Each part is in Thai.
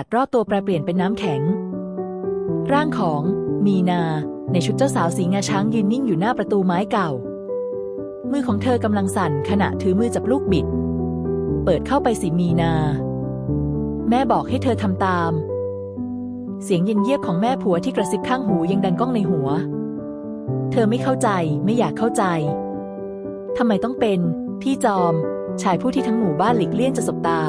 อัดรอบตัวแปรเปลี่ยนเป็นน้ำแข็ง ร่างของมีนาในชุดเจ้าสาวสีงาช้างยืนนิ่งอยู่หน้าประตูไม้เก่า มือของเธอกำลังสั่นขณะถือมือจับลูกบิด เปิดเข้าไปสิมีนา แม่บอกให้เธอทำตาม เสียงเย็นเยียบของแม่ผัวที่กระซิบข้างหูยังดังก้องในหัว เธอไม่เข้าใจไม่อยากเข้าใจทำไมต้องเป็น พี่จอม ชายผู้ที่ทั้งหมู่บ้านหลีกเลี่ยงจะสบตา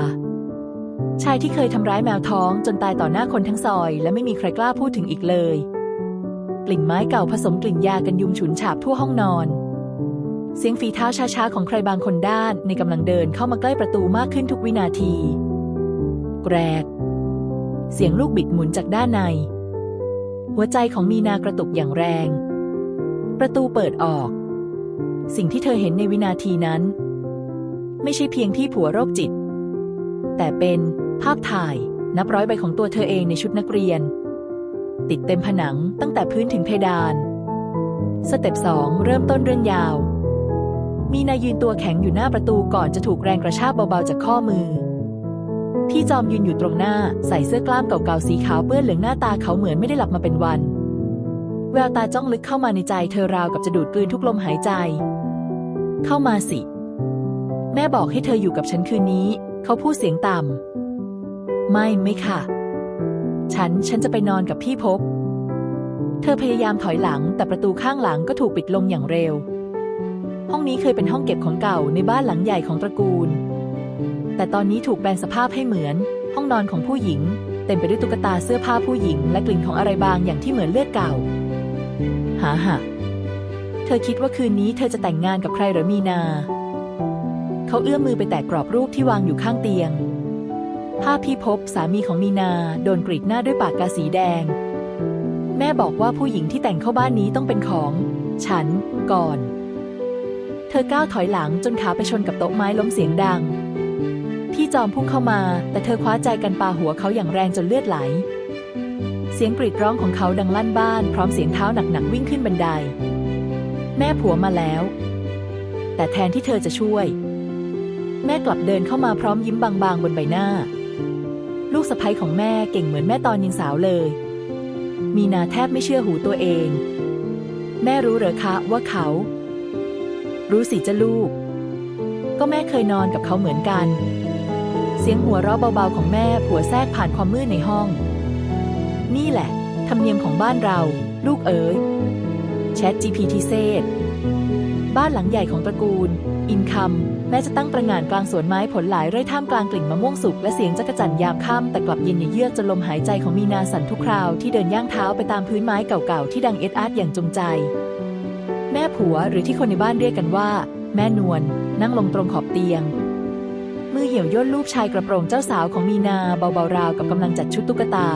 ชายที่เคยทำร้ายแมวท้องจนตายต่อหน้าคนทั้งซอย และไม่มีใครกล้าพูดถึงอีกเลย กลิ่นไม้เก่าผสมกลิ่นยากันยุงฉุนฉาบทั่วห้องนอน เสียงฝีเท้าช้าๆของใครบางคนด้านในกำลังเดินเข้ามาใกล้ประตูมากขึ้นทุกวินาที แกรก เสียงลูกบิดหมุนจากด้านใน หัวใจของมีนากระตุกอย่างแรง ประตูเปิดออก สิ่งที่เธอเห็นในวินาทีนั้น ไม่ใช่เพียงที่ผัวโรคจิตแต่เป็น ภาพถ่าย นับร้อยใบของตัวเธอเองในชุดนักเรียน ติดเต็มผนังตั้งแต่พื้นถึงเพดาน สเต็ปสองเริ่มต้นเรื่องยาว มีนายยืนตัวแข็งอยู่หน้าประตูก่อนจะถูกแรงกระชากเบาๆจากข้อมือ พี่จอมยืนอยู่ตรงหน้าใส่เสื้อกล้ามเก่าๆสีขาวเปื้อนเหลืองหน้าตาเขาเหมือนไม่ได้หลับมาเป็นวัน แววตาจ้องลึกเข้ามาในใจเธอราวกับจะดูดกลืนทุกลมหายใจ เข้ามาสิ แม่บอกให้เธออยู่กับฉันคืนนี้ เขาพูดเสียงต่ำ ไม่ไม่ค่ะ ฉันฉันจะไปนอนกับพี่พบ เธอพยายามถอยหลัง แต่ประตูข้างหลังก็ถูกปิดลงอย่างเร็ว ห้องนี้เคยเป็นห้องเก็บของเก่าในบ้านหลังใหญ่ของตระกูล แต่ตอนนี้ถูกแปลงสภาพให้เหมือน ห้องนอนของผู้หญิง เต็มไปด้วยตุ๊กตาเสื้อผ้าผู้หญิง และกลิ่นของอะไรบางอย่างที่เหมือนเลือดเก่าหาหะเธอคิดว่าคืนนี้เธอจะแต่งงานกับใครหรือมีนา เขาเอื้อมมือไปแตะกรอบรูปที่วางอยู่ข้างเตียง ภาพพี่พบสามีของมีนาโดนกรีดหน้าด้วยปากกาสีแดง แม่บอกว่าผู้หญิงที่แต่งเข้าบ้านนี้ต้องเป็นของ ฉัน ก่อน เธอก้าวถอยหลังจนขาไปชนกับโต๊ะไม้ล้มเสียงดัง พี่จอมพุ่งเข้ามา แต่เธอคว้าใจกันปาหัวเขาอย่างแรงจนเลือดไหล เสียงกรีดร้องของเขาดังลั่นบ้าน พร้อมเสียงเท้าหนักๆวิ่งขึ้นบันได แม่ผัวมาแล้ว แต่แทนที่เธอจะช่วย แม่กลับเดินเข้ามาพร้อมยิ้มบางๆบนใบหน้า ลูกสะใภ้ของแม่เก่งเหมือนแม่ตอนยังสาวเลย มีนาแทบไม่เชื่อหูตัวเอง แม่รู้เหรอคะว่าเขา รู้สิจ้ะลูก ก็แม่เคยนอนกับเขาเหมือนกัน เสียงหัวเราะเบาๆของแม่ผัวแทรกผ่านความมืดในห้อง นี่แหละ ธรรมเนียมของบ้านเรา ลูกเอ๋ยแชท GPT เซบ้านหลังใหญ่ของตระกูล อินคัม แม้จะตั้งประงานกลางสวนไม้ผลหลายไร่ท่ามกลางกลิ่นมะม่วงสุกและเสียงจักจั่นยามค่ำแต่กลับเย็นเยือกจนลมหายใจของมีนาสั่นทุกคราวที่เดินย่างเท้าไปตามพื้นไม้เก่าๆที่ดังเอ็ดอาร์ตอย่างจงใจ แม่ผัวหรือที่คนในบ้านเรียกกันว่า แม่นวลนั่งลงตรงขอบเตียง มือเหี่ยวย่นลูบชายกระโปรงเจ้าสาวของมีนาเบาๆราวกับกำลังจัดชุดตุ๊กตา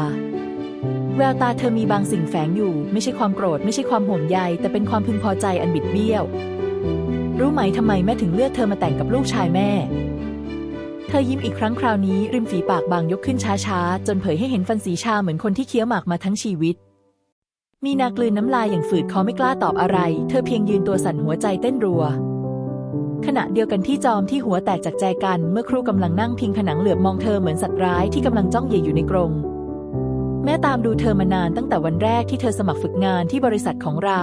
แววตาเธอมีบางสิ่งแฝงอยู่ ไม่ใช่ความโกรธไม่ใช่ความห่วงใย แต่เป็นความพึงพอใจอันบิดเบี้ยว รู้ไหมทำไมแม่ถึงเลือกเธอมาแต่งกับลูกชายแม่ เธอยิ้มอีกครั้งคราวนี้ ริมฝีปากบางยกขึ้นช้าๆ จนเผยให้เห็นฟันสีชาเหมือนคนที่เคี้ยวหมากมาทั้งชีวิต มีนากลืนน้ำลายอย่างฝืดคอไม่กล้าตอบอะไร เธอเพียงยืนตัวสั่นหัวใจเต้นรัว ขณะเดียวกันที่จอมที่หัวแตกจากใจกันเมื่อครูกำลังนั่งพิงผนังเหลือบมองเธอเหมือนสัตว์ร้ายที่กำลังจ้องเหยอยู่ในกรงแม่ตามดูเธอมานานตั้งแต่วันแรกที่เธอสมัครฝึกงานที่บริษัทของเรา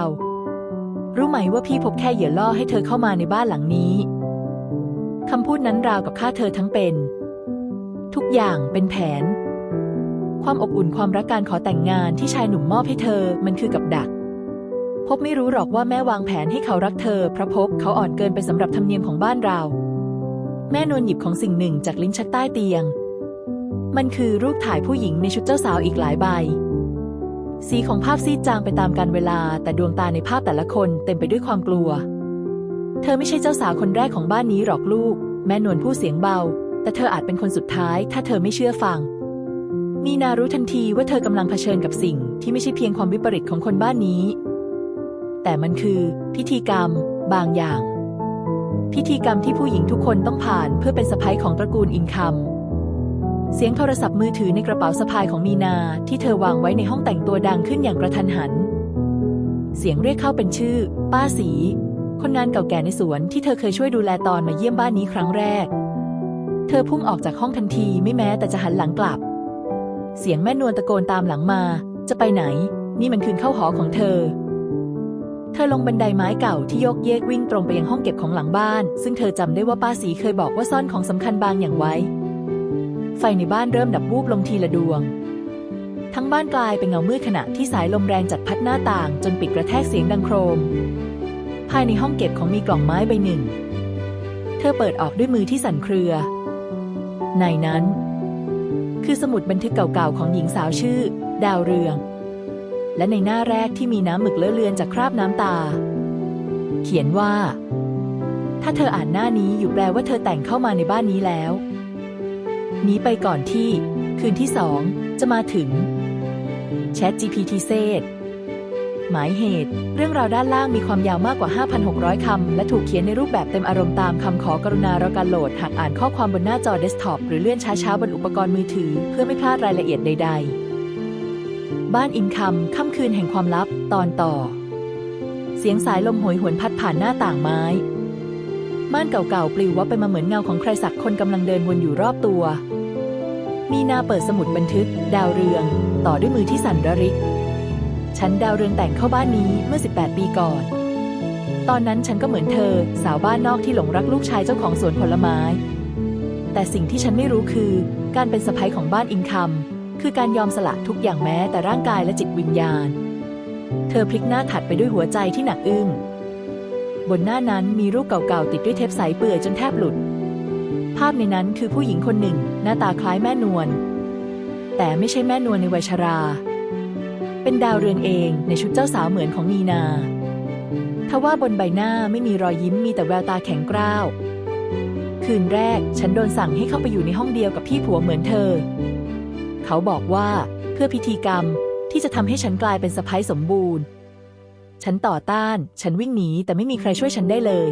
รู้ไหมว่าพี่พบแค่เหยื่อล่อให้เธอเข้ามาในบ้านหลังนี้คำพูดนั้นราวกับฆ่าเธอทั้งเป็น ทุกอย่างเป็นแผน ความอบอุ่นความรักการขอแต่งงานที่ชายหนุ่มมอบให้เธอมันคือกับดัก พบไม่รู้หรอกว่าแม่วางแผนให้เขารักเธอเพราะพบเขาอ่อนเกินไปสำหรับธรรมเนียมของบ้านเรา แม่นวลหยิบของสิ่งหนึ่งจากลิ้นชักใต้เตียง มันคือรูปถ่ายผู้หญิงในชุดเจ้าสาวอีกหลายใบ สีของภาพซีดจางไปตามกาลเวลา แต่ดวงตาในภาพแต่ละคนเต็มไปด้วยความกลัว เธอไม่ใช่เจ้าสาวคนแรกของบ้านนี้หรอกลูก แม่นวลพูดเสียงเบา แต่เธออาจเป็นคนสุดท้าย ถ้าเธอไม่เชื่อฟัง มีนารู้ทันทีว่าเธอกำลังเผชิญกับสิ่งที่ไม่ใช่เพียงความวิปริตของคนบ้านนี้ แต่มันคือ พิธีกรรม บางอย่าง พิธีกรรมที่ผู้หญิงทุกคนต้องผ่านเพื่อเป็นสะพ้ยของตระกูลอินคัม เสียงโทรศัพท์มือถือในกระเป๋าสะพายของมีนาที่เธอวางไว้ในห้องแต่งตัวดังขึ้นอย่างกระทันหัน เสียงเรียกเข้าเป็นชื่อ ป้าสี คนงานเก่าแก่ในสวนที่เธอเคยช่วยดูแลตอนมาเยี่ยมบ้านนี้ครั้งแรก เธอพุ่งออกจากห้องทันทีไม่แม้แต่จะหันหลังกลับ เสียงแม่นวลตะโกนตามหลังมา จะไปไหน นี่มันคืนเข้าหอของเธอ เธอลงบันไดไม้เก่าที่โยกเยกวิ่งตรงไปยังห้องเก็บของหลังบ้าน ซึ่งเธอจำได้ว่าป้าสีเคยบอกว่าซ่อนของสำคัญบางอย่างไว้ ไฟในบ้านเริ่มดับวูบลงทีละดวง ทั้งบ้านกลายเป็นเงามืดขณะที่สายลมแรงจัดพัดหน้าต่าง จนปิดกระแทกเสียงดังโครม ภายในห้องเก็บของมีกล่องไม้ใบหนึ่ง เธอเปิดออกด้วยมือที่สั่นเครือ ในนั้น คือสมุดบันทึกเก่าๆของหญิงสาวชื่อ ดาวเรือง และในหน้าแรกที่มีน้ำหมึกเลอะเลือนจากคราบน้ำตา เขียนว่าถ้าเธออ่านหน้านี้อยู่แปลว่าเธอแต่งเข้ามาในบ้านนี้แล้ว หนีไปก่อนที่ คืนที่สองจะมาถึง Chat GPT เซตหมายเหตุ เรื่องราวด้านล่างมีความยาวมากกว่า 5,600 คำ และถูกเขียนในรูปแบบเต็มอารมณ์ตามคำขอกรุณารอการโหลด หากอ่านข้อความบนหน้าจอเดสก์ท็อปหรือเลื่อนช้าๆ บนอุปกรณ์มือถือ เพื่อไม่พลาดรายละเอียดใด ๆ บ้านอินคัมค่ำคืนแห่งความลับ ตอนต่อ เสียงสายลมโหยหวนพัดผ่านหน้าต่างไม้ ม่านเก่าๆ ปลิววับไปมาเหมือนเงาของใครสักคนกำลังเดินวนอยู่รอบตัว มีนาเปิดสมุดบันทึก ดาวเรือง ต่อด้วยมือที่สั่นระริก ฉันดาวเรืองแต่งเข้าบ้านนี้เมื่อ 18 ปีก่อน ตอนนั้นฉันก็เหมือนเธอ สาวบ้านนอกที่หลงรักลูกชายเจ้าของสวนผลไม้ แต่สิ่งที่ฉันไม่รู้คือ การเป็นสะใภ้ของบ้านอินคัม คือการยอมสละทุกอย่างแม้แต่ร่างกายและจิตวิญญาณ เธอพลิกหน้าถัดไปด้วยหัวใจที่หนักอึ้งบนหน้านั้นมีรูปเก่าๆติดด้วยเทปใสเปื่อยจนแทบหลุด ภาพในนั้นคือผู้หญิงคนหนึ่ง หน้าตาคล้ายแม่นวลแต่ไม่ใช่แม่นวลในวัยชรา เป็นดาวเรืองเองในชุดเจ้าสาวเหมือนของมีนาทว่าบนใบหน้าไม่มีรอยยิ้มมีแต่แววตาแข็งกร้าว คืนแรกฉันโดนสั่งให้เข้าไปอยู่ในห้องเดียวกับพี่ผัวเหมือนเธอ เขาบอกว่าเพื่อพิธีกรรมที่จะทำให้ฉันกลายเป็นสะพ้ยสมบูรณ์ ฉันต่อต้าน ฉันวิ่งหนีแต่ไม่มีใครช่วยฉันได้เลย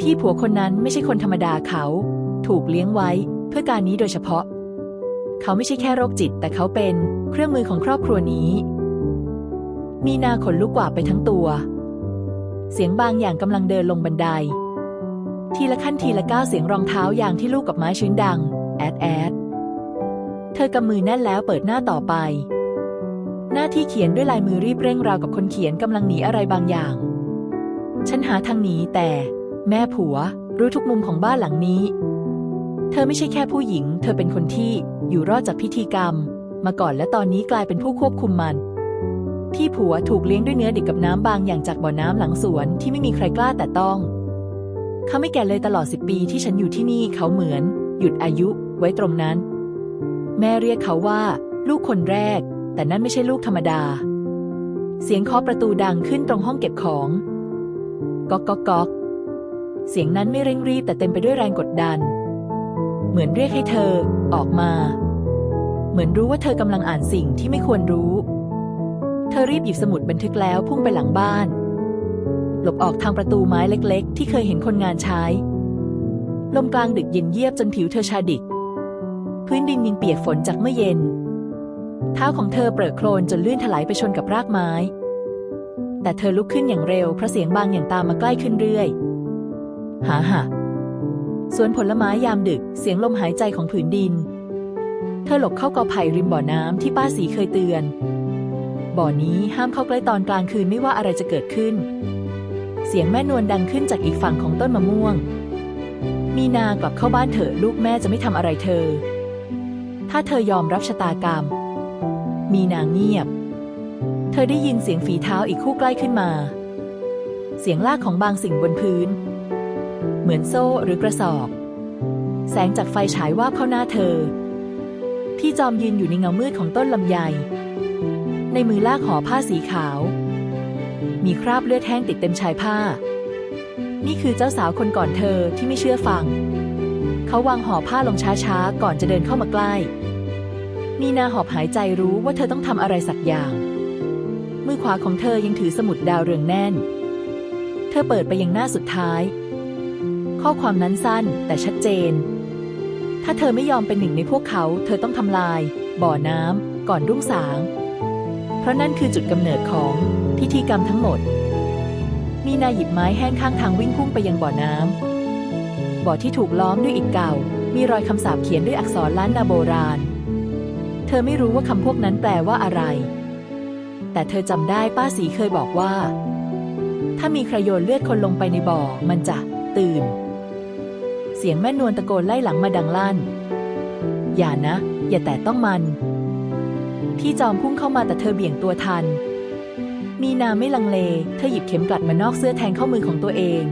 พี่ผัวคนนั้นไม่ใช่คนธรรมดาเขา ถูกเลี้ยงไว้เพื่อการนี้โดยเฉพาะ เขาไม่ใช่แค่โรคจิต แต่เขาเป็นเครื่องมือของครอบครัวนี้ มีนาขนลุกกว่าไปทั้งตัว เสียงบางอย่างกำลังเดินลงบันได ทีละขั้นทีละก้าวเสียงรองเท้ายางที่ลูกกับไม้ชื้นดัง แอดแอด เธอกำมือแน่นแล้วเปิดหน้าต่อไป หน้าที่เขียนด้วยลายมือรีบเร่งราวกับคนเขียนกำลังหนีอะไรบางอย่าง ฉันหาทางหนีแต่ แม่ผัว รู้ทุกมุมของบ้านหลังนี้ เธอไม่ใช่แค่ผู้หญิง เธอเป็นคนที่อยู่รอดจากพิธีกรรม มาก่อนและตอนนี้กลายเป็นผู้ควบคุมมัน พี่ผัวถูกเลี้ยงด้วยเนื้อดิบกับน้ำบางอย่างจากบ่อน้ำหลังสวนที่ไม่มีใครกล้าแต่ต้อง เขาไม่แก่เลยตลอดสิบปีที่ฉันอยู่ที่นี่เขาเหมือน หยุดอายุไว้ตรงนั้น แม่เรียกเขาว่า ลูกคนแรก แต่นั่นไม่ใช่ลูกธรรมดา เสียงเคาะประตูดังขึ้นตรงห้องเก็บของ ก๊อกก๊อกก๊อก เสียงนั้นไม่เร่งรีบแต่เต็มไปด้วยแรงกดดัน เหมือนเรียกให้เธอ ออกมา เหมือนรู้ว่าเธอกำลังอ่านสิ่งที่ไม่ควรรู้ เธอรีบหยิบสมุดบันทึกแล้วพุ่งไปหลังบ้าน หลบออกทางประตูไม้เล็ก ๆ ที่เคยเห็นคนงานใช้ ลมกลางดึกเย็นเยียบจนผิวเธอชาดิก พื้นดินยังเปียกฝนจากเมื่อเย็น เท้าของเธอเปรอะโคลนจนลื่นถลายไปชนกับรากไม้ แต่เธอลุกขึ้นอย่างเร็วเพราะเสียงบางอย่างตามมาใกล้ขึ้นเรื่อย หาหะสวนผลไม้ยามดึกเสียงลมหายใจของผืนดิน เธอหลบเข้ากอไผ่ริมบ่อน้ำที่ป้าสีเคยเตือน บ่อนี้ห้ามเข้าใกล้ตอนกลางคืนไม่ว่าอะไรจะเกิดขึ้น เสียงแม่นวลดังขึ้นจากอีกฝั่งของต้นมะม่วง มีนากลับเข้าบ้านเถอะลูกแม่จะไม่ทำอะไรเธอ ถ้าเธอยอมรับชะตากรรม มีนางเงียบ เธอได้ยินเสียงฝีเท้าอีกคู่ใกล้ขึ้นมา เสียงลากของบางสิ่งบนพื้น เหมือนโซ่หรือกระสอบ แสงจากไฟฉายว่าบเข้าหน้าเธอ พี่จอมยืนอยู่ในเงามืดของต้นลำไย ในมือลากห่อผ้าสีขาว มีคราบเลือดแห้งติดเต็มชายผ้า นี่คือเจ้าสาวคนก่อนเธอที่ไม่เชื่อฟัง เขาวางห่อผ้าลงช้าๆ ก่อนจะเดินเข้ามาใกล้มีนาหอบหายใจรู้ว่าเธอต้องทำอะไรสักอย่าง มือขวาของเธอยังถือสมุดดาวเรืองแน่น เธอเปิดไปยังหน้าสุดท้าย ข้อความนั้นสั้นแต่ชัดเจน ถ้าเธอไม่ยอมเป็นหนึ่งในพวกเขา เธอต้องทำลาย บ่อน้ำก่อนรุ่งสาง เพราะนั่นคือจุดกำเนิดของพิธีกรรมทั้งหมด มีนาหยิบไม้แห้งข้างทางวิ่งพุ่งไปยังบ่อน้ำบ่อที่ถูกล้อมด้วยอิฐเก่า มีรอยคำสาปเขียนด้วยอักษรล้านนาโบราณ เธเธอไม่รู้ว่าคำพวกนั้นแปลว่าอะไร แต่เธอจำได้ป้าสีเคยบอกว่าถ้ามีใครโยนเลือดคนลงไปในบ่อ มันจะตื่น เสียงแม่นวลตะโกนไล่หลังมาดังลั่น อย่านะ อย่าแตะต้องมัน พี่จอมพุ่งเข้ามาแต่เธอเบี่ยงตัวทัน มีนาไม่ลังเล เธอหยิบเข็มกลัดมานอกเสื้อแทงเข้ามือของตัวเอง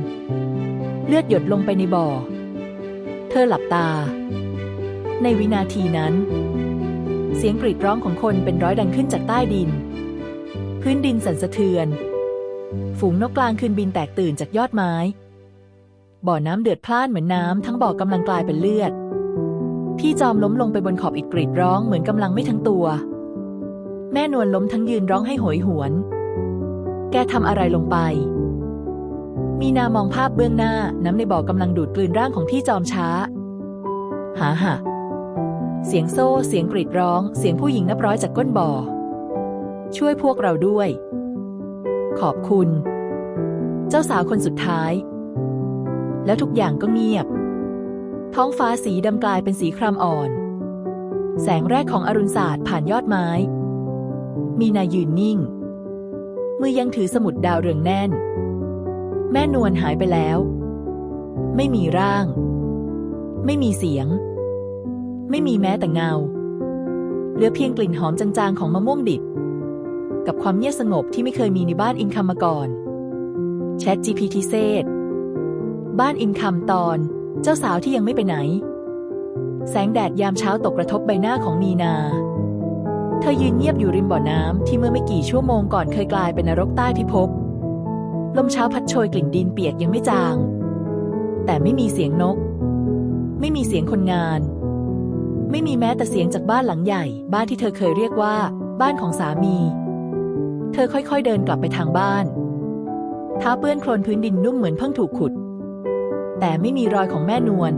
เลือดหยดลงไปในบ่อ เธอหลับตา ในวินาทีนั้น เสียงกรีดร้องของคนเป็นร้อยดังขึ้นจากใต้ดิน พื้นดินสั่นสะเทือน ฝูงนกกลางคืนบินแตกตื่นจากยอดไม้ บ่อน้ำเดือดพล่านเหมือนน้ำทั้งบ่อกำลังกลายเป็นเลือด พี่จอมล้มลงไปบนขอบอิฐกรีดร้องเหมือนกำลังไม่ทั้งตัว แม่นวลล้มทั้งยืนร้องให้โหยหวน แกทำอะไรลงไป มีนามองภาพเบื้องหน้าน้ำในบ่อกำลังดูดกลืนร่างของพี่จอมช้า หาหะเสียงโซ่ เสียงกรีดร้อง เสียงผู้หญิงนับร้อยจากก้นบ่อ ช่วยพวกเราด้วย ขอบคุณ เจ้าสาวคนสุดท้าย แล้วทุกอย่างก็เงียบ ท้องฟ้าสีดำกลายเป็นสีครามอ่อน แสงแรกของอรุณศาสตร์ผ่านยอดไม้ มีนายยืนนิ่ง มือยังถือสมุดดาวเรืองแน่น แม่นวลหายไปแล้ว ไม่มีร่าง ไม่มีเสียง ไม่มีแม้แต่เงา เหลือเพียงกลิ่นหอมจางๆของมะม่วงดิบ กับความเงียบสงบที่ไม่เคยมีในบ้านอินคัมมาก่อน Chat GPT เซต บ้านอินคัมตอน เจ้าสาวที่ยังไม่ไปไหน แสงแดดยามเช้าตกกระทบใบหน้าของมีนา เธอยืนเงียบอยู่ริมบ่อน้ำที่เมื่อไม่กี่ชั่วโมงก่อนเคยกลายเป็นนรกใต้พิภพลมเช้าพัดโชยกลิ่นดินเปียกยังไม่จาง แต่ไม่มีเสียงนก ไม่มีเสียงคนงาน ไม่มีแม้แต่เสียงจากบ้านหลังใหญ่ บ้านที่เธอเคยเรียกว่า บ้านของสามี เธอค่อยๆเดินกลับไปทางบ้านเท้าเปื้อนโคลนพื้นดินนุ่มเหมือนเพิ่งถูกขุด แต่ไม่มีรอยของแม่นวล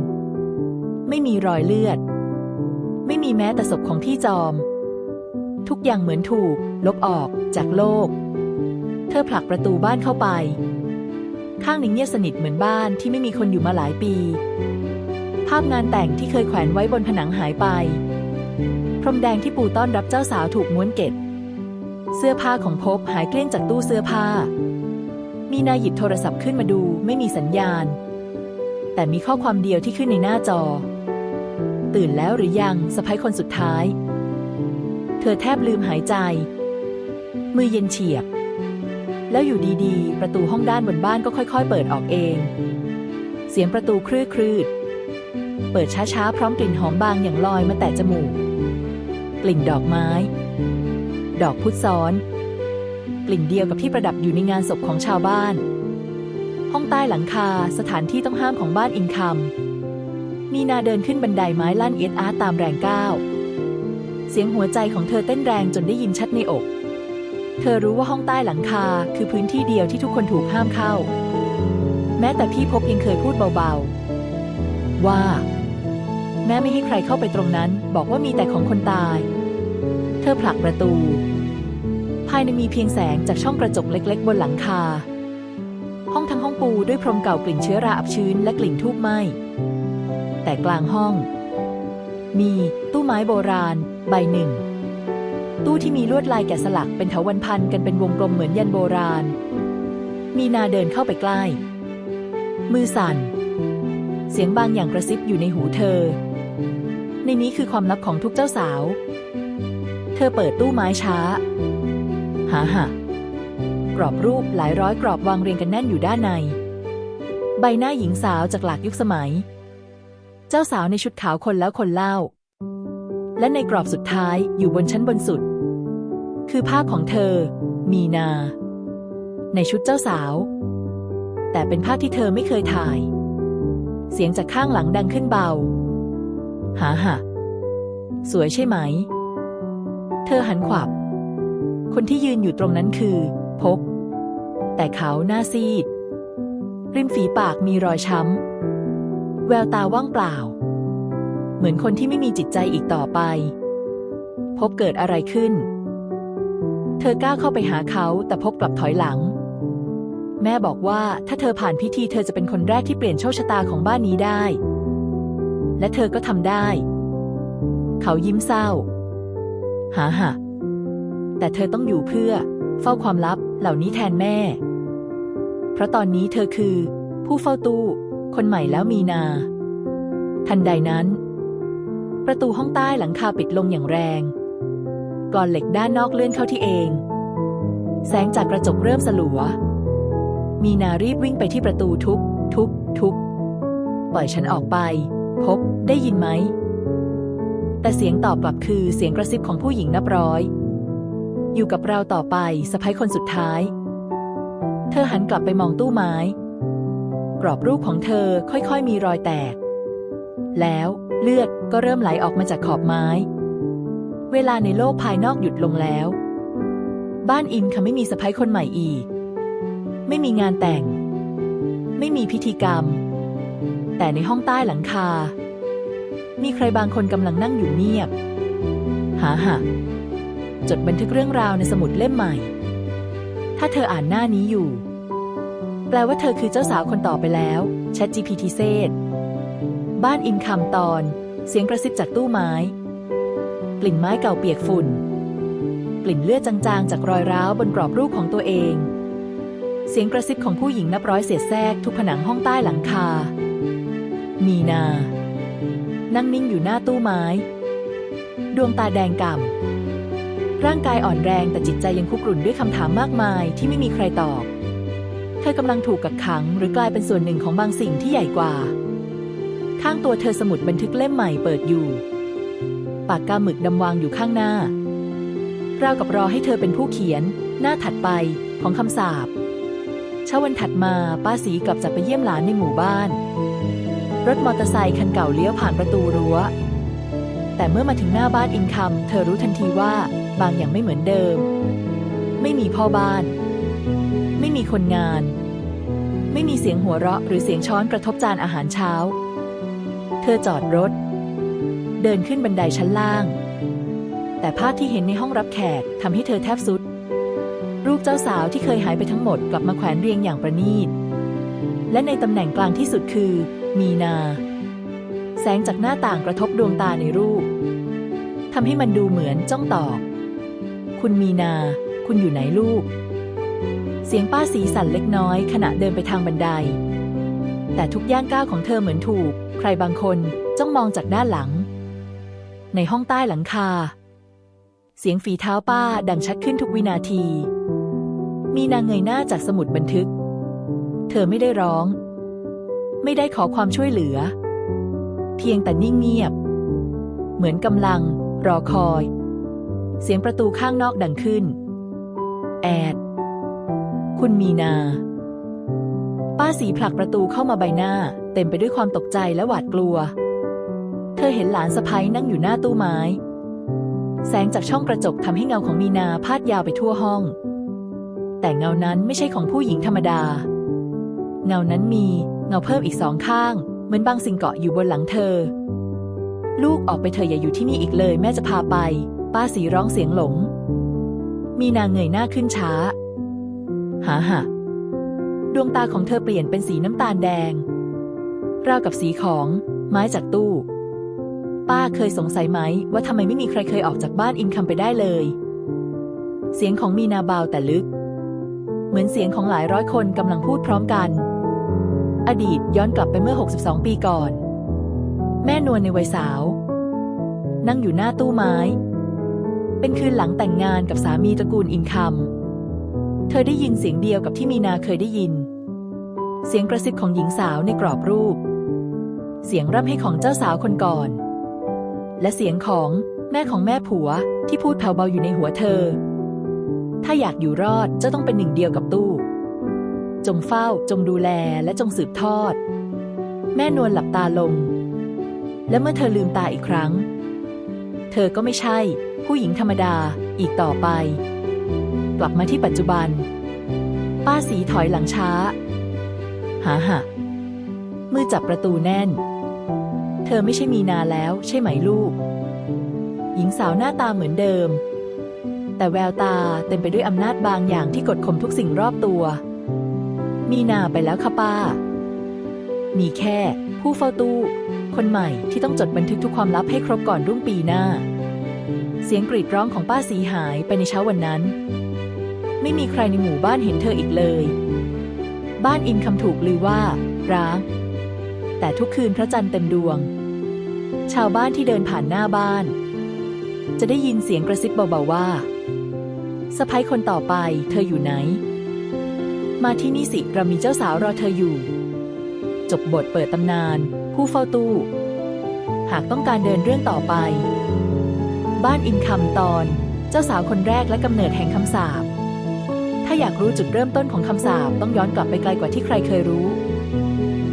ไม่มีรอยเลือด ไม่มีแม้แต่ศพของพี่จอม ทุกอย่างเหมือนถูก ลบออกจากโลก เธอผลักประตูบ้านเข้าไป ข้างหนึ่งเงียบสนิทเหมือนบ้านที่ไม่มีคนอยู่มาหลายปี ภาพงานแต่งที่เคยแขวนไว้บนผนังหายไป พรมแดงที่ปูต้อนรับเจ้าสาวถูกม้วนเก็บ เสื้อผ้าของพบหายเกลี้ยงจากตู้เสื้อผ้า มีนายหยิบโทรศัพท์ขึ้นมาดูไม่มีสัญญาณ แต่มีข้อความเดียวที่ขึ้นในหน้าจอ ตื่นแล้วหรือยังสะพ้ยคนสุดท้าย เธอแทบลืมหายใจ มือเย็นเฉียบ แล้วอยู่ดีๆ ประตูห้องด้านบนบ้านก็ค่อย ๆ เปิดออกเอง เสียงประตูครืดครืดเปิดช้าๆ พร้อมกลิ่นหอมบางอย่างลอยมาแต่จมูก กลิ่นดอกไม้ ดอกพุทธซ้อน กลิ่นเดียวกับที่ประดับอยู่ในงานศพของชาวบ้าน ห้องใต้หลังคาสถานที่ต้องห้ามของบ้านอินคัมมีนาเดินขึ้นบันไดไม้ลั่นเอียดอาร์ตามแรงก้าว เสียงหัวใจของเธอเต้นแรงจนได้ยินชัดในอก เธอรู้ว่าห้องใต้หลังคาคือพื้นที่เดียวที่ทุกคนถูกห้ามเข้า แม้แต่พี่พบยังเคยพูดเบาๆ ว่า แม้ไม่ให้ใครเข้าไปตรงนั้น บอกว่ามีแต่ของคนตาย เธอผลักประตู ภายในมีเพียงแสงจากช่องกระจกเล็ก ๆ บนหลังคา ทั้งห้องปูด้วยพรมเก่ากลิ่นเชื้อราอับชื้นและกลิ่นทูบไหม้ แต่กลางห้อง มีตู้ไม้โบราณ ใบหนึ่ง ตู้ที่มีลวดลายแกะสลักเป็นเถาวันพันกันเป็นวงกลมเหมือนยันโบราณ มีนาเดินเข้าไปใกล้ มือสั่น เสียงบางอย่างกระซิบอยู่ในหูเธอ ในนี้คือความลับของทุกเจ้าสาว เธอเปิดตู้ไม้ช้า หาหะก รอบรูปหลายร้อยกรอบวางเรียงกันแน่นอยู่ด้านใน ใบหน้าหญิงสาวจากหลากยุคสมัย เจ้าสาวในชุดขาวคนแล้วคนเล่า และในกรอบสุดท้ายอยู่บนชั้นบนสุด คือภาพของเธอ มีนา ในชุดเจ้าสาว แต่เป็นภาพที่เธอไม่เคยถ่าย เสียงจากข้างหลังดังขึ้นเบา หาหะสวยใช่ไหม เธอหันขวับคนที่ยืนอยู่ตรงนั้นคือพบ แต่เขาหน้าซีด ริมฝีปากมีรอยช้ำ แววตาว่างเปล่า เหมือนคนที่ไม่มีจิตใจอีกต่อไป พบเกิดอะไรขึ้น เธอก้าวเข้าไปหาเขาแต่พบกลับถอยหลัง แม่บอกว่าถ้าเธอผ่านพิธีเธอจะเป็นคนแรกที่เปลี่ยนโชคชะตาของบ้านนี้ได้ และเธอก็ทำได้ เขายิ้มเศร้าหาหะแต่เธอต้องอยู่เพื่อ เฝ้าความลับเหล่านี้แทนแม่ เพราะตอนนี้เธอคือ ผู้เฝ้าตู้ คนใหม่แล้วมีนา ทันใดนั้น ประตูห้องใต้หลังคาปิดลงอย่างแรงกรอนเหล็กด้านนอกเลื่อนเข้าที่เอง แสงจากกระจกเริ่มสลัว มีนารีบวิ่งไปที่ประตูทุบทุบทุบปล่อยฉันออกไป พบได้ยินไหม แต่เสียงตอบกลับคือเสียงกระซิบของผู้หญิงนับร้อย อยู่กับเราต่อไปสะพ้ยคนสุดท้าย เธอหันกลับไปมองตู้ไม้ กรอบรูปของเธอค่อยๆ มีรอยแตก แล้วเลือดก็เริ่มไหลออกมาจากขอบไม้ เวลาในโลกภายนอกหยุดลงแล้ว บ้านอินค่ะไม่มีสะพ้ยคนใหม่อีก ไม่มีงานแต่ง ไม่มีพิธีกรรม แต่ในห้องใต้หลังคา มีใครบางคนกำลังนั่งอยู่เงียบ หาหะจดบันทึกเรื่องราวในสมุดเล่มใหม่ ถ้าเธออ่านหน้านี้อยู่ แปลว่าเธอคือเจ้าสาวคนต่อไปแล้ว ChatGPT เซดบ้านอินคำตอน เสียงกระซิบจากตู้ไม้ กลิ่นไม้เก่าเปียกฝุ่น กลิ่นเลือดจางๆ จากรอยร้าวบนกรอบรูปของตัวเอง เสียงกระซิบของผู้หญิงนับร้อยเศษแทรกทุกผนังห้องใต้หลังคา มีนา นั่งนิ่งอยู่หน้าตู้ไม้ ดวงตาแดงก่ำ ร่างกายอ่อนแรงแต่จิตใจยังคุกรุ่นด้วยคำถามมากมายที่ไม่มีใครตอบ เธอกำลังถูกกักขังหรือกลายเป็นส่วนหนึ่งของบางสิ่งที่ใหญ่กว่า ข้างตัวเธอสมุดบันทึกเล่มใหม่เปิดอยู่ ปากกาหมึกดำวางอยู่ข้างหน้าราวกับรอให้เธอเป็นผู้เขียน หน้าถัดไปของคำสาปเช้าวันถัดมาป้าสีกลับจากไปเยี่ยมหลานในหมู่บ้าน รถมอเตอร์ไซค์คันเก่าเลี้ยวผ่านประตูรั้ว แต่เมื่อมาถึงหน้าบ้านอินคำเธอรู้ทันทีว่า บางอย่างไม่เหมือนเดิม ไม่มีพ่อบ้าน ไม่มีคนงาน ไม่มีเสียงหัวเราะหรือเสียงช้อนกระทบจานอาหารเช้า เธอจอดรถ เดินขึ้นบันไดชั้นล่าง แต่ภาพที่เห็นในห้องรับแขกทำให้เธอแทบสุด รูปเจ้าสาวที่เคยหายไปทั้งหมดกลับมาแขวนเรียงอย่างประณีต และในตำแหน่งกลางที่สุดคือ มีนา แสงจากหน้าต่างกระทบดวงตาในรูปทำให้มันดูเหมือนจ้องตอบ คุณมีนา คุณอยู่ไหนลูก เสียงป้าสีสั่นเล็กน้อย ขณะเดินไปทางบันได แต่ทุกย่างก้าวของเธอเหมือนถูก ใครบางคนจ้องมองจากด้านหลัง ในห้องใต้หลังคา เสียงฝีเท้าป้าดังชัดขึ้นทุกวินาที มีนางเงยหน้าจากสมุดบันทึก เธอไม่ได้ร้อง ไม่ได้ขอความช่วยเหลือ เพียงแต่นิ่งเงียบ เหมือนกำลัง รอคอย เสียงประตูข้างนอกดังขึ้น แอด คุณมีนา ป้าสีผลักประตูเข้ามาใบหน้า เต็มไปด้วยความตกใจและหวาดกลัว เธอเห็นหลานสะพ้ยนั่งอยู่หน้าตู้ไม้ แสงจากช่องกระจกทำให้เงาของมีนาพาดยาวไปทั่วห้อง แต่เงานั้นไม่ใช่ของผู้หญิงธรรมดา เงานั้นมีเงาเพิ่มอีกสองข้าง เหมือนบางสิ่งเกาะอยู่บนหลังเธอ ลูกออกไปเธออย่าอยู่ที่นี่อีกเลยแม่จะพาไป ป้าสีร้องเสียงหลง มีนางเงยหน้าขึ้นช้า หาหะดวงตาของเธอเปลี่ยนเป็นสีน้ำตาลแดง ราวกับสีของไม้จากตู้ ป้าเคยสงสัยไหมว่าทำไมไม่มีใครเคยออกจากบ้านอินคำไปได้เลย เสียงของมีนาเบาแต่ลึก เหมือนเสียงของหลายร้อยคนกำลังพูดพร้อมกัน อดีตย้อนกลับไปเมื่อ 62 ปีก่อน แม่นวลในวัยสาว นั่งอยู่หน้าตู้ไม้ เป็นคืนหลังแต่งงานกับสามีตระกูลอินคำเธอได้ยินเสียงเดียวกับที่มีนาเคยได้ยิน เสียงกระซิบของหญิงสาวในกรอบรูป เสียงร่ำให้ของเจ้าสาวคนก่อน และเสียงของแม่ของแม่ผัวที่พูดแผ่วเบาอยู่ในหัวเธอ ถ้าอยากอยู่รอดจะต้องเป็นหนึ่งเดียวกับตู้ จงเฝ้าจงดูแลและจงสืบทอด แม่นวลหลับตาลง และเมื่อเธอลืมตาอีกครั้ง เธอก็ไม่ใช่ ผู้หญิงธรรมดาอีกต่อไป กลับมาที่ปัจจุบัน ป้าสีถอยหลังช้า หาหะมือจับประตูแน่น เธอไม่ใช่มีนาแล้วใช่ไหมลูก หญิงสาวหน้าตาเหมือนเดิม แต่แววตาเต็มไปด้วยอำนาจบางอย่างที่กดข่มทุกสิ่งรอบตัว มีนาไปแล้วค่ะป้า มีแค่ผู้เฝ้าตู้ คนใหม่ที่ต้องจดบันทึกทุกความลับให้ครบก่อนรุ่งปีหน้า เสียงกรีดร้องของป้าสีหายไปในเช้าวันนั้น ไม่มีใครในหมู่บ้านเห็นเธออีกเลย บ้านอินคำถูกลือว่าร้าง แต่ทุกคืนพระจันทร์เต็มดวง ชาวบ้านที่เดินผ่านหน้าบ้าน จะได้ยินเสียงกระซิบเบาๆว่าสะพ้ยคนต่อไป เธออยู่ไหน มาที่นี่สิเรามีเจ้าสาวรอเธออยู่ จบบทเปิดตำนาน ผู้เฝ้าตู้ หากต้องการเดินเรื่องต่อไป บ้านอินคำตอน เจ้าสาวคนแรกและกำเนิดแห่งคำสาปถ้าอยากรู้จุดเริ่มต้นของคำสาปต้องย้อนกลับไปไกลกว่าที่ใครเคยรู้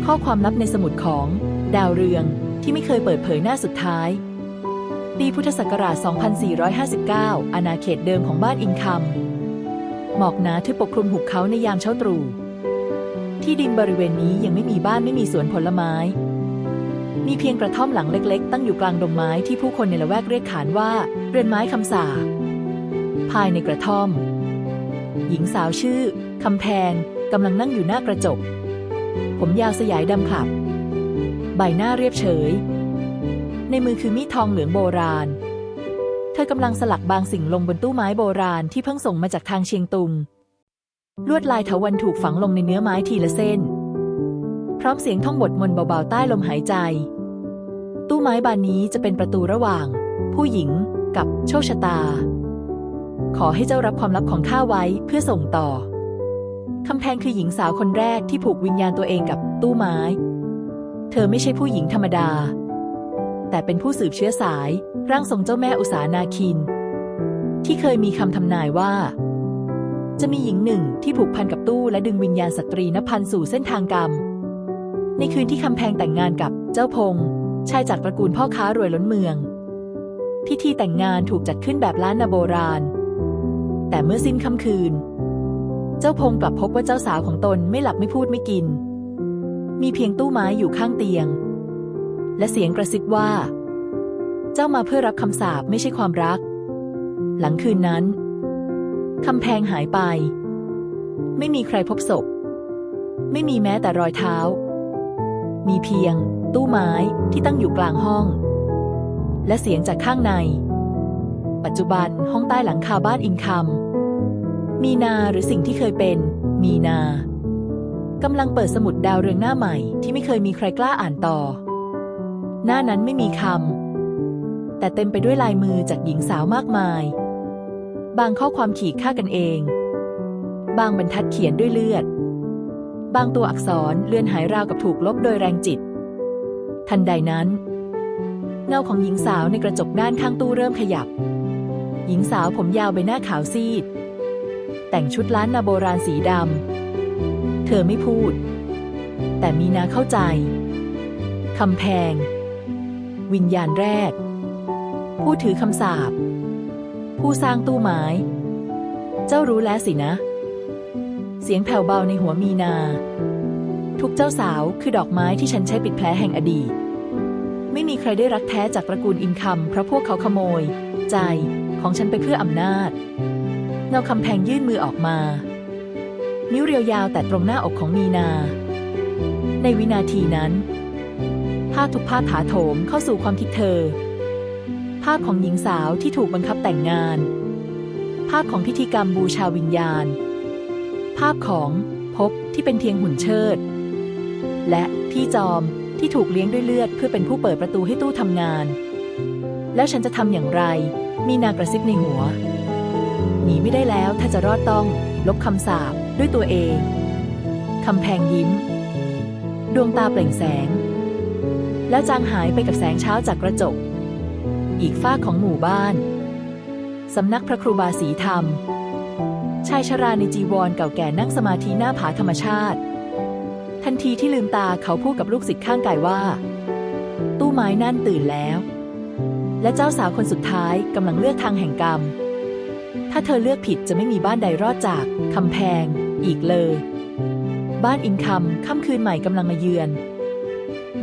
ข้อความลับในสมุดของ ดาวเรืองที่ไม่เคยเปิดเผยหน้าสุดท้าย ปีพุทธศักราช 2459 อาณาเขตเดิมของบ้านอินคำหมอกหนาทึบปกคลุมหุบเขาในยามเช้าตรู่ที่ดินบริเวณนี้ยังไม่มีบ้านไม่มีสวนผลไม้ มีเพียงกระท่อมหลังเล็กๆ ตั้งอยู่กลางดงไม้ที่ผู้คนในละแวกเรียกขานว่า เรือนไม้คำสาภายในกระท่อม หญิงสาวชื่อคำแพงกำลังนั่งอยู่หน้ากระจก ผมยาวสยายดำขลับ ใบหน้าเรียบเฉย ในมือคือมีดทองเหลืองโบราณ เธอกำลังสลักบางสิ่งลงบนตู้ไม้โบราณที่เพิ่งส่งมาจากทางเชียงตุง ลวดลายเถาวันถูกฝังลงในเนื้อไม้ทีละเส้น พร้อมเสียงท่องบทมนต์เบาๆใต้ลมหายใจ ตู้ไม้บานนี้จะเป็นประตูระหว่าง ผู้หญิงกับโชคชะตา ขอให้เจ้ารับความลับของข้าไว้เพื่อส่งต่อคำแพงคือหญิงสาวคนแรกที่ผูกวิญญาณตัวเองกับตู้ไม้ เธอไม่ใช่ผู้หญิงธรรมดา แต่เป็นผู้สืบเชื้อสาย ร่างทรงเจ้าแม่อุสานาคิน ที่เคยมีคำทำนายว่า จะมีหญิงหนึ่งที่ผูกพันกับตู้และดึงวิญญาณสตรีนับพันสู่เส้นทางกรรม ในคืนที่คำแพงแต่งงานกับเจ้าพงษ์ชายจากตระกูลพ่อค้ารวยล้นเมือง พิธีแต่งงานถูกจัดขึ้นแบบล้านนาโบราณ แต่เมื่อสิ้นค่ำคืน เจ้าพงษ์กลับพบว่าเจ้าสาวของตนไม่หลับไม่พูดไม่กิน มีเพียงตู้ไม้อยู่ข้างเตียง และเสียงกระซิบว่า เจ้ามาเพื่อรับคำสาปไม่ใช่ความรัก หลังคืนนั้นคำแพงหายไป ไม่มีใครพบศพ ไม่มีแม้แต่รอยเท้า มีเพียง ตู้ไม้ที่ตั้งอยู่กลางห้อง และเสียงจากข้างใน ปัจจุบันห้องใต้หลังคาบ้านอินคำมีนาหรือสิ่งที่เคยเป็น มีนากำลังเปิดสมุดดาวเรืองหน้าใหม่ที่ไม่เคยมีใครกล้าอ่านต่อ หน้านั้นไม่มีคำแต่เต็มไปด้วยลายมือจากหญิงสาวมากมาย บางข้อความขีดค่ากันเอง บางบรรทัดเขียนด้วยเลือด บางตัวอักษรเลือนหายราวกับถูกลบโดยแรงจิต ทันใดนั้น เงาของหญิงสาวในกระจกด้านข้างตู้เริ่มขยับ หญิงสาวผมยาวใบหน้าขาวซีด แต่งชุดล้านนาโบราณสีดำ เธอไม่พูด แต่มีนาเข้าใจคำแพง วิญญาณแรก ผู้ถือคำสาปผู้สร้างตู้ไม้ เจ้ารู้แล้วสินะ เสียงแผ่วเบาในหัวมีนา ทุกเจ้าสาวคือดอกไม้ที่ฉันใช้ปิดแผลแห่งอดีต ไม่มีใครได้รักแท้จากตระกูลอินคำเพราะพวกเขาขโมย ใจของฉันไปเพื่ออำนาจ เงาคำแพงยื่นมือออกมา นิ้วเรียวยาวแต่ตรงหน้าอกของมีนา ในวินาทีนั้นภาพทุกภาพถาโถมเข้าสู่ความคิดเธอ ภาพของหญิงสาวที่ถูกบังคับแต่งงาน ภาพของพิธีกรรมบูชาวิญญาณ ภาพของพบที่เป็นเทียงหุ่นเชิด และพี่จอมที่ถูกเลี้ยงด้วยเลือดเพื่อเป็นผู้เปิดประตูให้ตู้ทำงาน แล้วฉันจะทำอย่างไร มีนากระซิบในหัว หนีไม่ได้แล้วถ้าจะรอดต้อง ลบคำสาปด้วยตัวเองคำแพงยิ้ม ดวงตาเปล่งแสง แล้วจางหายไปกับแสงเช้าจากกระจก อีกฝ้าของหมู่บ้าน สำนักพระครูบาศรีธรรม ชายชราในจีวรเก่าแก่นั่งสมาธิหน้าผาธรรมชาติ ทันทีที่ลืมตาเขาพูดกับลูกศิษย์ข้างกายว่า ตู้ไม้นั่นตื่นแล้ว และเจ้าสาวคนสุดท้ายกำลังเลือกทางแห่งกรรม ถ้าเธอเลือกผิดจะไม่มีบ้านใดรอดจากคำแพง อีกเลย บ้านอินคำค่ำคืนใหม่กำลังมาเยือน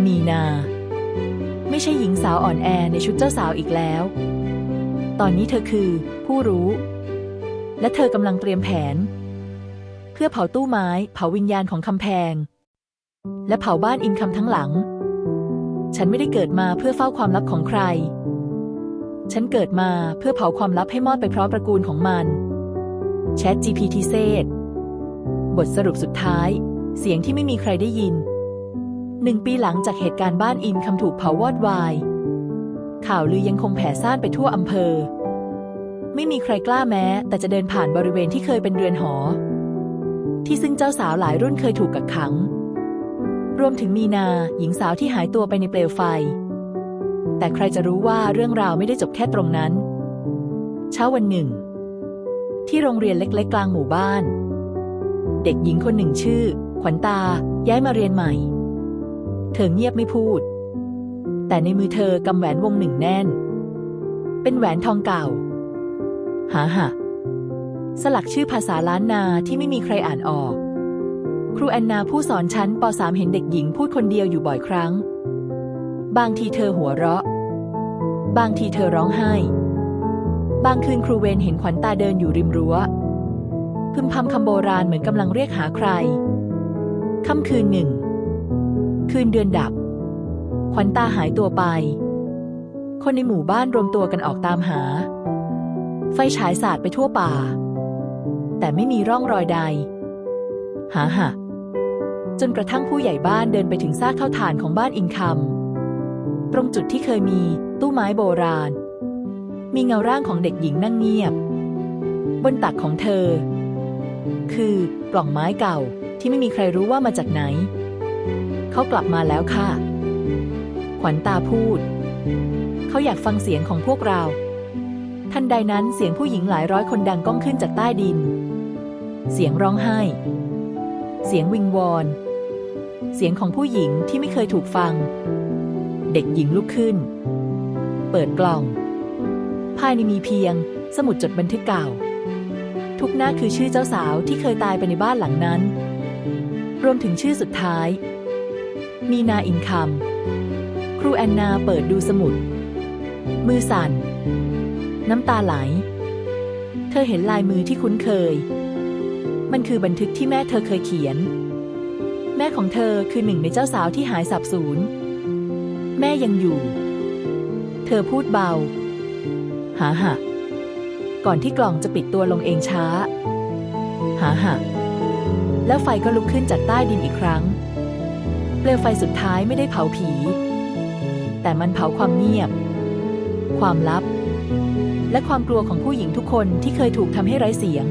มีนา ไม่ใช่หญิงสาวอ่อนแอในชุดเจ้าสาวอีกแล้ว ตอนนี้เธอคือผู้รู้ และเธอกำลังเตรียมแผน เพื่อเผาตู้ไม้ เผาวิญญาณของคำแพง และเผาบ้านอินคำทั้งหลัง ฉันไม่ได้เกิดมาเพื่อเฝ้าความลับของใคร ฉันเกิดมาเพื่อเผาความลับให้มอดไปพร้อมตระกูลของมันแชท GPT เซตบทสรุปสุดท้าย เสียงที่ไม่มีใครได้ยินหนึ่งปีหลังจากเหตุการณ์บ้านอินคำถูกเผาวอดวาย ข่าวลือยังคงแผ่ซ่านไปทั่วอำเภอ ไม่มีใครกล้าแม้ แต่จะเดินผ่านบริเวณที่เคยเป็นเรือนหอ ที่ซึ่งเจ้าสาวหลายรุ่นเคยถูกกักขัง รวมถึงมีนาหญิงสาวที่หายตัวไปในเปลวไฟ แต่ใครจะรู้ว่าเรื่องราวไม่ได้จบแค่ตรงนั้น เช้าวันหนึ่ง ที่โรงเรียนเล็กๆ กลางหมู่บ้าน เด็กหญิงคนหนึ่งชื่อ ขวัญตาย้ายมาเรียนใหม่ เธอเงียบไม่พูด แต่ในมือเธอกำแหวนวงหนึ่งแน่น เป็นแหวนทองเก่า หาหะสลักชื่อภาษาล้านนาที่ไม่มีใครอ่านออก ครูแอนนาผู้สอนชั้นป .3 เห็นเด็กหญิงพูดคนเดียวอยู่บ่อยครั้ง บางทีเธอหัวเราะ บางทีเธอร้องไห้ บางคืนครูเวนเห็นขวัญตาเดินอยู่ริมรั้ว พึมพำคำโบราณเหมือนกำลังเรียกหาใคร ค่ำคืนหนึ่ง คืนเดือนดับ ขวัญตาหายตัวไป คนในหมู่บ้านรวมตัวกันออกตามหา ไฟฉายสาดไปทั่วป่า แต่ไม่มีร่องรอยใด หาหะจนกระทั่งผู้ใหญ่บ้านเดินไปถึงซากเข้าฐานของบ้านอินคำตรงจุดที่เคยมีตู้ไม้โบราณ มีเงาร่างของเด็กหญิงนั่งเงียบ บนตักของเธอ คือกล่องไม้เก่าที่ไม่มีใครรู้ว่ามาจากไหน เขากลับมาแล้วค่ะ ขวัญตาพูด เขาอยากฟังเสียงของพวกเรา ทันใดนั้นเสียงผู้หญิงหลายร้อยคนดังก้องขึ้นจากใต้ดิน เสียงร้องไห้ เสียงวิงวอน เสียงของผู้หญิงที่ไม่เคยถูกฟัง เด็กหญิงลุกขึ้น เปิดกล่อง ภายในมีเพียง สมุดจดบันทึกเก่า ทุกหน้าคือชื่อเจ้าสาวที่เคยตายไปในบ้านหลังนั้น รวมถึงชื่อสุดท้าย มีนาอินคำครูแอนนาเปิดดูสมุด มือสั่น น้ำตาไหล เธอเห็นลายมือที่คุ้นเคย มันคือบันทึกที่แม่เธอเคยเขียน แม่ของเธอคือหนึ่งในเจ้าสาวที่หายสับสูญ แม่ยังอยู่ เธอพูดเบา หาหะก่อนที่กล่องจะปิดตัวลงเองช้า หาหะแล้วไฟก็ลุกขึ้นจากใต้ดินอีกครั้ง เปลวไฟสุดท้ายไม่ได้เผาผี แต่มันเผาความเงียบ ความลับ และความกลัวของผู้หญิงทุกคนที่เคยถูกทำให้ไร้เสียง